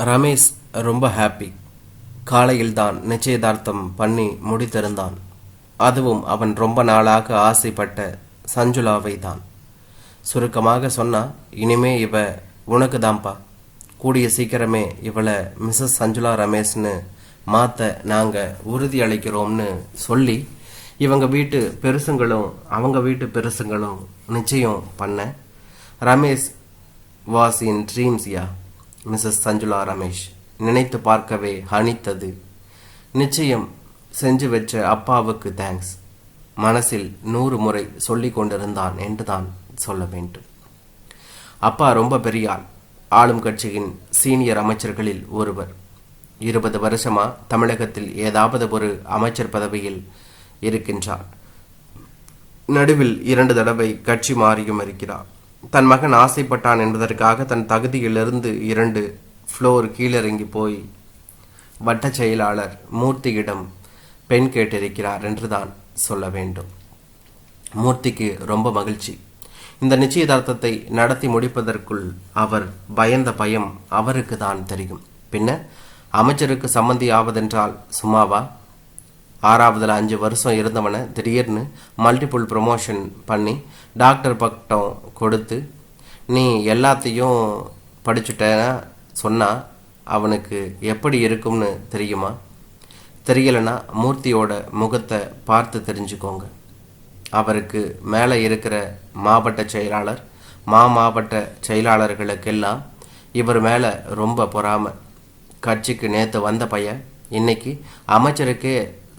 ரமேஷ் ரொம்ப ஹாப்பி காலையில் தான் நிச்சயதார்த்தம் பண்ணி முடித்திருந்தான். அதுவும் அவன் ரொம்ப நாளாக ஆசைப்பட்ட சஞ்சுலாவை தான் சுருக்கமாக சொன்னா இனிமே இவ உனக்கு தான்ப்பா கூடிய சீக்கிரமே இவளை மிஸ்ஸஸ் சஞ்சுலா ரமேஷ்னு மாற்ற நாங்கள் உறுதி அளிக்கிறோம்னு சொல்லி இவங்க வீட்டு பெருசுங்களும் அவங்க வீட்டு பெருசுங்களும் நிச்சயம் பண்ண ரமேஷ் வாஸ் இன் ட்ரீம்ஸ் யா? மிஸ்ஸஸ் சஞ்சுலா ரமேஷ். நினைத்து பார்க்கவே ஹனித்தது. நிச்சயம் செஞ்சு வச்ச அப்பாவுக்கு தேங்க்ஸ் மனசில் நூறு முறை சொல்லி கொண்டிருந்தான் என்றுதான் சொல்ல வேண்டும். அப்பா ரொம்ப பெரிய ஆள் ஆளும் கட்சியின் சீனியர் அமைச்சர்களில் ஒருவர். இருபது வருஷமா தமிழகத்தில் ஏதாவது ஒரு அமைச்சர் பதவியில் இருக்கின்றார். நடுவில் இரண்டு தடவை கட்சி மாறியும் இருக்கிறார். தன் மகன் ஆசைப்பட்டான் என்பதற்காக தன் தகுதியிலிருந்து இரண்டு ஃப்ளோர் கீழிறங்கி போய் வட்ட செயலாளர் மூர்த்தியிடம் பெண் கேட்டிருக்கிறார் என்றுதான் சொல்ல வேண்டும். மூர்த்திக்கு ரொம்ப மகிழ்ச்சி. இந்த நிச்சயதார்த்தத்தை நடத்தி முடிப்பதற்குள் அவர் பயந்த பயம் அவருக்கு தான் தெரியும். பின்ன அமைச்சருக்கு சம்மந்தி ஆவதென்றால் சும்மாவா? ஆறாவதுல அஞ்சு வருஷம் இருந்தவனை திடீர்னு மல்டிபிள் ப்ரொமோஷன் பண்ணி டாக்டர் பட்டம் கொடுத்து நீ எல்லாத்தையும் படிச்சுட்டேன்னா சொன்னால் அவனுக்கு எப்படி இருக்கும்னு தெரியுமா? தெரியலைன்னா மூர்த்தியோட முகத்தை பார்த்து தெரிஞ்சுக்கோங்க. அவருக்கு மேலே இருக்கிற மாவட்ட செயலாளர் மா மாவட்ட செயலாளர்களுக்கெல்லாம் இவர் மேலே ரொம்ப பொறாமை. கட்சிக்கு நேற்று வந்த பையன் இன்னைக்கு அமைச்சருக்கே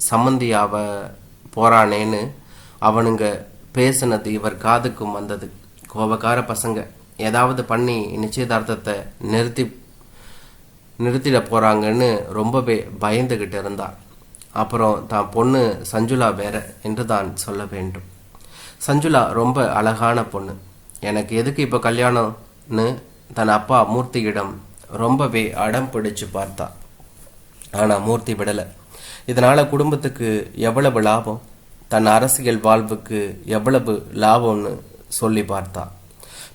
சம்மந்தியாவ போறானேன்னு அவனுங்க பேசினது இவர் காதுக்கும் வந்தது. கோபக்கார பசங்க. ஏதாவது பண்ணி நிச்சயதார்த்தத்தை நிறுத்தி நிறுத்திட போறாங்கன்னு ரொம்பவே பயந்துகிட்டு இருந்தார் அப்புறம் தான் பொண்ணு சஞ்சுலா வேற என்று தான் சொல்ல வேண்டும். சஞ்சுலா ரொம்ப அழகான பொண்ணு. எனக்கு எதுக்கு இப்போ கல்யாணம்னு தன் அப்பா மூர்த்தியிடம் ரொம்பவே அடம் பிடிச்சு பார்த்தா. ஆனால் மூர்த்தி விடலை. இதனால் குடும்பத்துக்கு எவ்வளவு லாபம்? தன் அரசியல் வாழ்வுக்கு எவ்வளவு லாபம்னு சொல்லி பார்த்தா.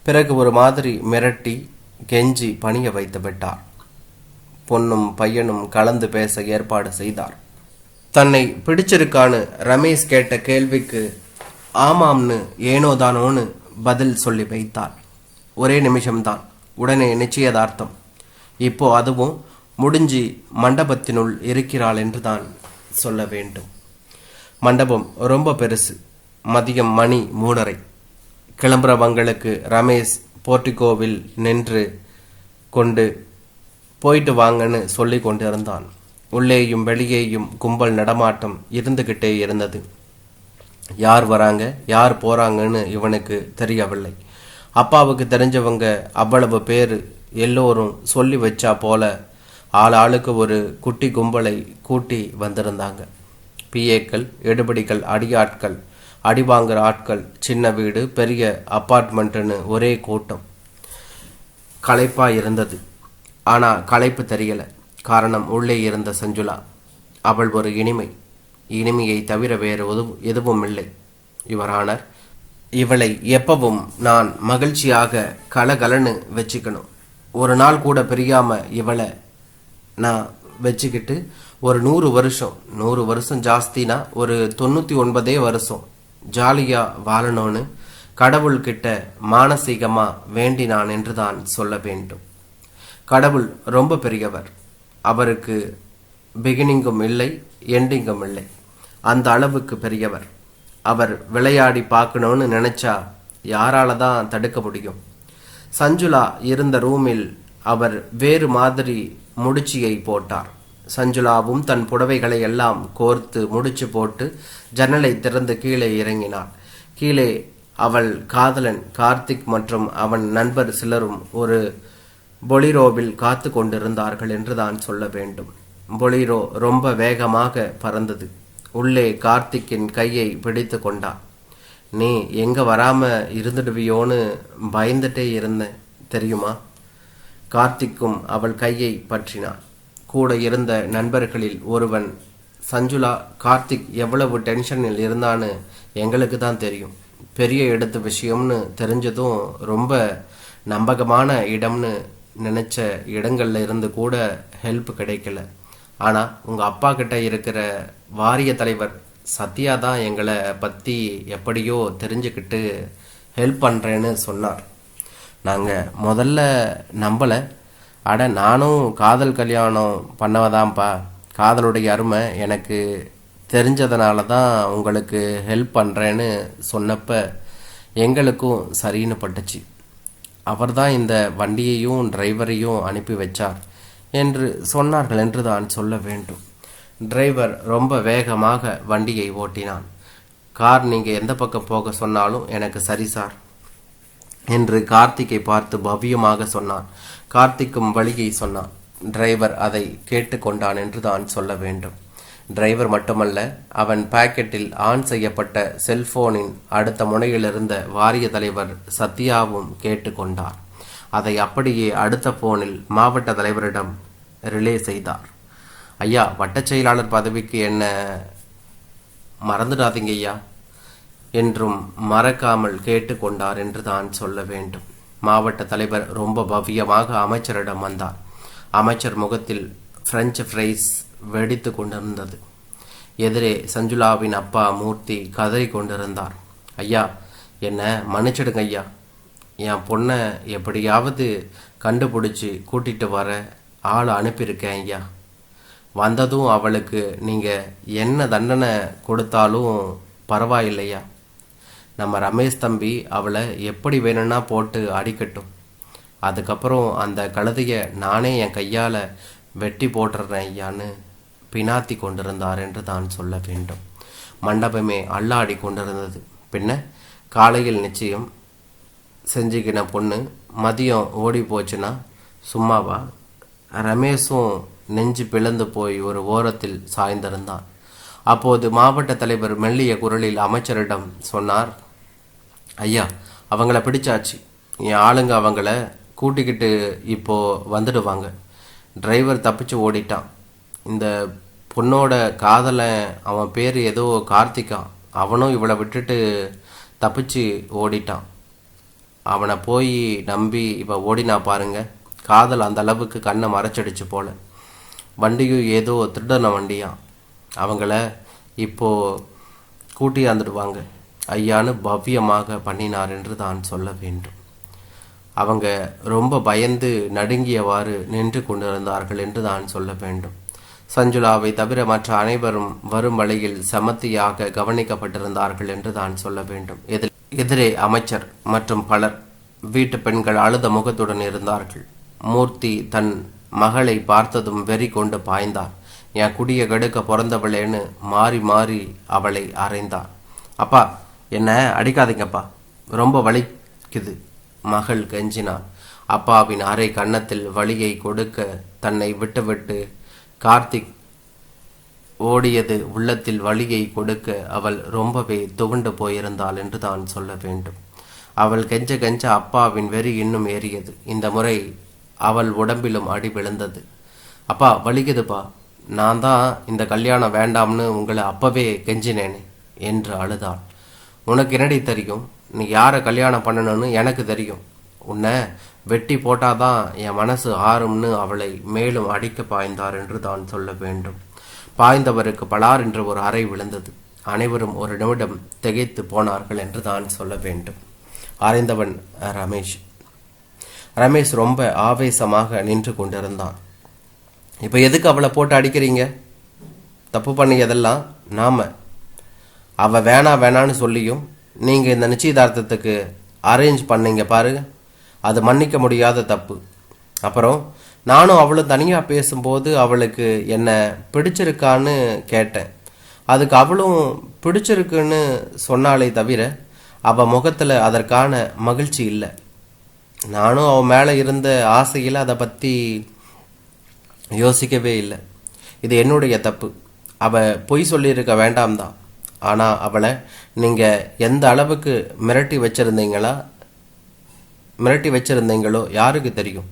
பிறகு ஒரு மாதிரி மிரட்டி கெஞ்சி பணிய வைத்து விட்டார். பொண்ணும் பையனும் கலந்து பேச ஏற்பாடு செய்தார். தன்னை பிடிச்சிருக்கான்னு ரமேஷ் கேட்ட கேள்விக்கு ஆமாம்னு ஏனோதானோன்னு பதில் சொல்லி வைத்தார். ஒரே நிமிஷம்தான். உடனே நிச்சயதார்த்தம். இப்போ அதுவும் முடிஞ்சு மண்டபத்தினுள் இருக்கிறாள் என்று தான் சொல்ல வேண்டும். மண்டபம் ரொம்ப பெருசு. மதியம் மணி மூணரை. கிளம்புறவங்களுக்கு ரமேஷ் போர்டிகோவில் நின்று கொண்டு போயிட்டு வாங்கன்னு சொல்லி கொண்டிருந்தான். உள்ளேயும் வெளியேயும் கும்பல் நடமாட்டம் இருந்துகிட்டே இருந்தது. யார் வராங்க யார் போறாங்கன்னு இவனுக்கு தெரியவில்லை. அப்பாவுக்கு தெரிஞ்சவங்க அவ்வளவு பேர் எல்லோரும் சொல்லி வச்சா போல ஆள் ஆளுக்கு ஒரு குட்டி கும்பலை கூட்டி வந்திருந்தாங்க. பிஏக்கள் எடுபடிகள் அடியாட்கள் அடி வாங்குற ஆட்கள் சின்ன வீடு பெரிய அப்பார்ட்மெண்ட்டுன்னு ஒரே கூட்டம். களைப்பாக இருந்தது. ஆனால் களைப்பு தெரியல. காரணம் உள்ளே இருந்த சஞ்சுலா அவள் ஒரு இனிமை. இனிமையை தவிர வேறு எதுவும் எதுவும் இல்லை. இவரானார் இவளை எப்பவும் நான் மகிழ்ச்சியாக கலகலன்னு வச்சுக்கணும். ஒரு நாள் கூட பிரியாம இவளை நான் வச்சுக்கிட்டு ஒரு நூறு வருஷம் நூறு வருஷம் ஜாஸ்தினா ஒரு தொண்ணூற்றி ஒன்பதே வருஷம் ஜாலியாக வாழணும்னு கடவுள்கிட்ட மானசீகமாக வேண்டினான் என்று தான் சொல்ல வேண்டும். கடவுள் ரொம்ப பெரியவர். அவருக்கு பிகினிங்கும் இல்லை எண்டிங்கும் இல்லை. அந்த அளவுக்கு பெரியவர். அவர் விளையாடி பார்க்கணும்னு நினைச்சா யாரால தான் தடுக்க முடியும். சஞ்சுலா இருந்த ரூமில் அவர் வேறு மாதிரி முடிச்சியை போட்டார். சஞ்சுலாவும் தன் புடவைகளை எல்லாம் கோர்த்து முடிச்சு போட்டு ஜன்னலை திறந்து கீழே இறங்கினாள். கீழே அவள் காதலன் கார்த்திக் மற்றும் அவன் நண்பர் சிலரும் ஒரு பொலிரோவில் காத்து கொண்டிருந்தார்கள் என்று தான் சொல்ல வேண்டும். பொலிரோ ரொம்ப வேகமாக பறந்தது. உள்ளே கார்த்திக்கின் கையை பிடித்து கொண்டான் நீ எங்க வராம இருந்துடுவியோன்னு பயந்துட்டே இருந்தேன் தெரியுமா? கார்த்திக்கும் அவள் கையை பற்றினான். கூட இருந்த நண்பர்களில் ஒருவன் சஞ்சுலா கார்த்திக் எவ்வளவு டென்ஷனில் இருந்தான்னு எங்களுக்கு தான் தெரியும். பெரிய இடத்து விஷயம்னு தெரிஞ்சதும் ரொம்ப நம்பகமான இடம்னு நினச்ச இடங்களில் இருந்து கூட ஹெல்ப் கிடைக்கல. ஆனால் உங்கள் அப்பா கிட்ட இருக்கிற வாரிய தலைவர் சத்யா தான் எங்களை பற்றி எப்படியோ தெரிஞ்சுக்கிட்டு ஹெல்ப் பண்ணுறேன்னு சொன்னார். நாங்கள் முதல்ல நம்பலை. அட நானும் காதல் கல்யாணம் பண்ணவதான்ப்பா. காதலுடைய அருமை எனக்கு தெரிஞ்சதுனால தான் உங்களுக்கு ஹெல்ப் பண்ணுறேன்னு சொன்னப்போ எங்களுக்கும் சரின்னு பட்டுச்சு. அவர் தான் இந்த வண்டியையும் டிரைவரையும் அனுப்பி வச்சார் என்று சொன்னார்கள் என்று தான் சொல்ல வேண்டும். டிரைவர் ரொம்ப வேகமாக வண்டியை ஓட்டினான். கார் நீங்கள் எந்த பக்கம் போக சொன்னாலும் எனக்கு சரி சார். என்று கார்த்திக்கை பார்த்து பவ்யமாக சொன்னான். கார்த்திக்கும் வழியை சொன்னான். டிரைவர் அதை கேட்டுக்கொண்டான் என்று தான் சொல்ல வேண்டும். டிரைவர் மட்டுமல்ல அவன் பாக்கெட்டில் ஆன் செய்யப்பட்ட செல்போனின் அடுத்த முனையிலிருந்த வாரிய தலைவர் சத்யாவும் கேட்டுக்கொண்டார். அதை அப்படியே அடுத்த போனில் மாவட்ட தலைவரிடம் ரிலே செய்தார். ஐயா வட்டச் செயலாளர் பதவிக்கு என்ன மறந்துடாதீங்க ஐயா. என்றும் மறக்காமல் கேட்டுக்கொண்டார் என்று தான் சொல்ல வேண்டும். மாவட்ட தலைவர் ரொம்ப பவ்யமாக அமைச்சரிடம் வந்தார். அமைச்சர் முகத்தில் பிரெஞ்சு ஃப்ரைஸ் வெடித்து கொண்டிருந்தது. எதிரே சஞ்சுலாவின் அப்பா மூர்த்தி கதறி கொண்டிருந்தார். ஐயா என்ன மன்னிச்சிடுங்க ஐயா. என் பொண்ணை எப்படியாவது கண்டுபிடிச்சி கூட்டிட்டு வர ஆள் அனுப்பியிருக்கேன் ஐயா. வந்ததும் அவளுக்கு நீங்கள் என்ன தண்டனை கொடுத்தாலும் பரவாயில்லையா? நம்ம ரமேஷ் தம்பி அவளை எப்படி வேணும்னா போட்டு அடிக்கட்டும். அதுக்கப்புறம் அந்த கழுதையை நானே என் கையால் வெட்டி போட்டுறேன் ஐயான்னு பினாத்தி கொண்டிருந்தார் என்று தான் சொல்ல வேண்டும். மண்டபமே அல்லாடி கொண்டிருந்தது. பின்ன காலையில் நிச்சயம் செஞ்சுக்கின பொண்ணு மதியம் ஓடி போச்சுன்னா சும்மாவா? ரமேஷும் நெஞ்சு பிளந்து போய் ஒரு ஓரத்தில் சாய்ந்திருந்தான். அப்போது மாவட்ட தலைவர் மெல்லிய குரலில் அமைச்சரிடம் சொன்னார் ஐயா அவங்கள பிடிச்சாச்சு. என் ஆளுங்க அவங்கள கூட்டிக்கிட்டு இப்போது வந்துடுவாங்க. டிரைவர் தப்பிச்சு ஓடிட்டான். இந்த பொண்ணோட காதலை அவன் பேர் ஏதோ கார்த்திகா. அவனும் இவளை விட்டுட்டு தப்பிச்சு ஓடிட்டான். அவனை போய் நம்பி இப்போ ஓடினா பாருங்க. காதல் அந்த அளவுக்கு கண்ணை மறைச்சிடுச்சு போல. வண்டியும் ஏதோ திருடன வண்டியாம். அவங்கள இப்போ கூட்டியாந்துடுவாங்க. ஐயான்னு பவ்யமாக பண்ணினார் என்று தான் சொல்ல வேண்டும். அவங்க ரொம்ப பயந்து நடுங்கியவாறு நின்று கொண்டிருந்தார்கள் என்று தான் சொல்ல வேண்டும். சஞ்சுலாவை தவிர மற்ற அனைவரும் வரும் வழியில் சமத்தியாக கவனிக்கப்பட்டிருந்தார்கள் என்று தான் சொல்ல வேண்டும். எதிர் எதிரே அமைச்சர் மற்றும் பலர் வீட்டு பெண்கள் அழுத முகத்துடன் இருந்தார்கள். மூர்த்தி தன் மகளை பார்த்ததும் வெறி கொண்டு பாய்ந்தார். என் குடிய கெடுக்க பிறந்தவளேன்னு மாறி மாறி அவளை அறைந்தார். அப்பா என்ன அடிக்காதீங்கப்பா. ரொம்ப வலிக்குது. மகள் கெஞ்சினார் அப்பாவின் அரை கன்னத்தில் வலியை கொடுக்க தன்னை விட்டுவிட்டு கார்த்திக் ஓடியது உள்ளத்தில் வலியை கொடுக்க அவள் ரொம்பவே துவண்டு போயிருந்தாள் என்று தான் சொல்ல வேண்டும். அவள் கெஞ்ச கெஞ்ச அப்பாவின் வெறி இன்னும் ஏறியது. இந்த முறை அவள் உடம்பிலும் அடி விழுந்தது. அப்பா வலிக்குதுப்பா. நான் தான் இந்த கல்யாணம் வேண்டாம்னு உங்களை அப்பவே கெஞ்சினேனே என்று அழுதாள். உனக்கு என்னடி தெரியும்? நீ யாரை கல்யாணம் பண்ணணும்னு எனக்கு தெரியும். உன்னை வெட்டி போட்டாதான் என் மனசு ஆறும்னு அவளை மேலும் அடிக்க பாய்ந்தார் என்று தான் சொல்ல வேண்டும். பாய்ந்தவருக்கு பலார் என்று ஒரு அறை விழுந்தது. அனைவரும் ஒரு நிமிடம் திகைத்து போனார்கள் என்று தான் சொல்ல வேண்டும். அறைந்தவன் ரமேஷ். ரமேஷ் ரொம்ப ஆவேசமாக நின்று கொண்டிருந்தான். இப்போ எதுக்கு அவளை போட்டு அடிக்கிறீங்க? தப்பு பண்ணியதெல்லாம் நாம அவ வேணா வேணான்னு சொல்லியும் நீங்கள் இந்த நிச்சயதார்த்தத்துக்கு அரேஞ்ச் பண்ணீங்க பாரு. அது மன்னிக்க முடியாத தப்பு. அப்புறம் நானும் அவளும் தனியாக பேசும்போது அவளுக்கு என்ன பிடிச்சிருக்கான்னு கேட்டேன். அதுக்கு அவளும் பிடிச்சிருக்குன்னு சொன்னாலே தவிர அவள் முகத்தில் அதற்கான மகிழ்ச்சி இல்லை. நானும் அவன் மேலே இருந்த ஆசையில் அதை பற்றி யோசிக்கவே இல்லை. இது என்னுடைய தப்பு. அவ பொய் சொல்லியிருக்க வேண்டாம் தான் ஆனால் அவளை நீங்கள் எந்த அளவுக்கு மிரட்டி வச்சிருந்தீங்களா? மிரட்டி வச்சுருந்தீங்களோ யாருக்கு தெரியும்?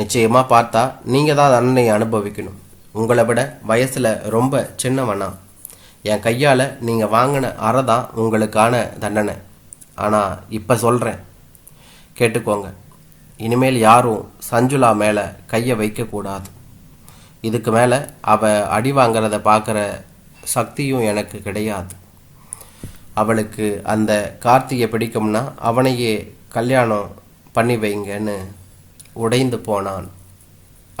நிச்சயமாக பார்த்தா நீங்கள் தான் தண்டனையை அனுபவிக்கணும். உங்களை விட வயசில் ரொம்ப சின்னவனா. என் கையால் நீங்கள் வாங்கின அறை தான் உங்களுக்கான தண்டனை. ஆனால் இப்போ சொல்கிறேன் கேட்டுக்கோங்க. இனிமேல் யாரும் சஞ்சுலா மேலே கையை வைக்கக்கூடாது. இதுக்கு மேலே அவள் அடி வாங்கிறத பார்க்குற சக்தியும் எனக்கு கிடையாது. அவளுக்கு அந்த கார்த்தியை பிடிக்கும்னா அவனையே கல்யாணம் பண்ணி வைங்கன்னு உடைந்து போனான்.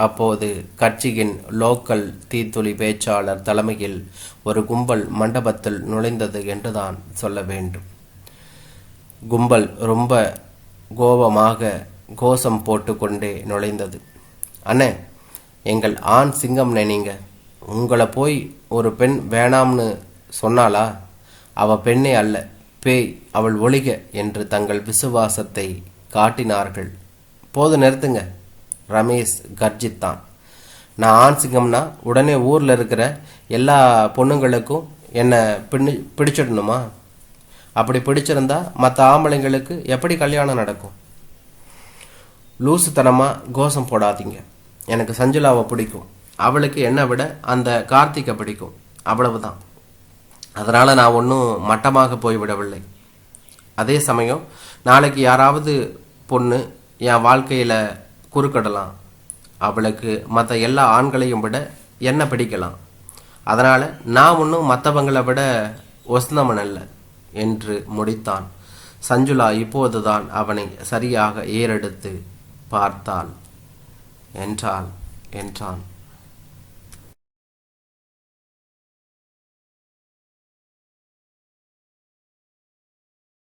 அப்போது கட்சியின் லோக்கல் தீத்துளி பேச்சாளர் தலைமையில் ஒரு கும்பல் மண்டபத்தில் நுழைந்தது என்றுதான் சொல்ல வேண்டும். கும்பல் ரொம்ப கோபமாக கோஷம் போட்டுக்கொண்டே நுழைந்தது. அண்ணே எங்கள் ஆண் சிங்கம் நீங்கள் உங்களை போய் ஒரு பெண் வேணாம்னு சொன்னாளா? அவ பெண்ணே அல்ல பேய் அவள் ஒழிக என்று தங்கள் விசுவாசத்தை காட்டினார்கள். போது நிறுத்துங்க. ரமேஷ் கர்ஜித்தான். நான் ஆன்சிங்கம்னா உடனே ஊரில் இருக்கிற எல்லா பொண்ணுங்களுக்கும் என்னை பின்னு பிடிச்சிடணுமா? அப்படி பிடிச்சிருந்தா மற்ற ஆம்பளைங்களுக்கு எப்படி கல்யாணம் நடக்கும்? லூசுத்தனமாக கோஷம் போடாதீங்க. எனக்கு சஞ்சுளாவை பிடிக்கும். அவளுக்கு என்னை விட அந்த கார்த்திகை பிடிக்கும். அவ்வளவுதான். அதனால் நான் ஒன்றும் மட்டமாக போய்விடவில்லை அதே சமயம் நாளைக்கு யாராவது பொண்ணு என் வாழ்க்கையில் குறுக்கிடலாம். அவளுக்கு மற்ற எல்லா ஆண்களையும் விட என்ன பிடிக்கலாம். அதனால் நான் ஒன்றும் மற்றவங்களை விட ஒஸ்னமன் அல்ல என்று முடித்தான். சஞ்சுலா இப்போதுதான் அவனை சரியாக ஏறெடுத்து பார்த்தாள். என்றாள் என்றான்.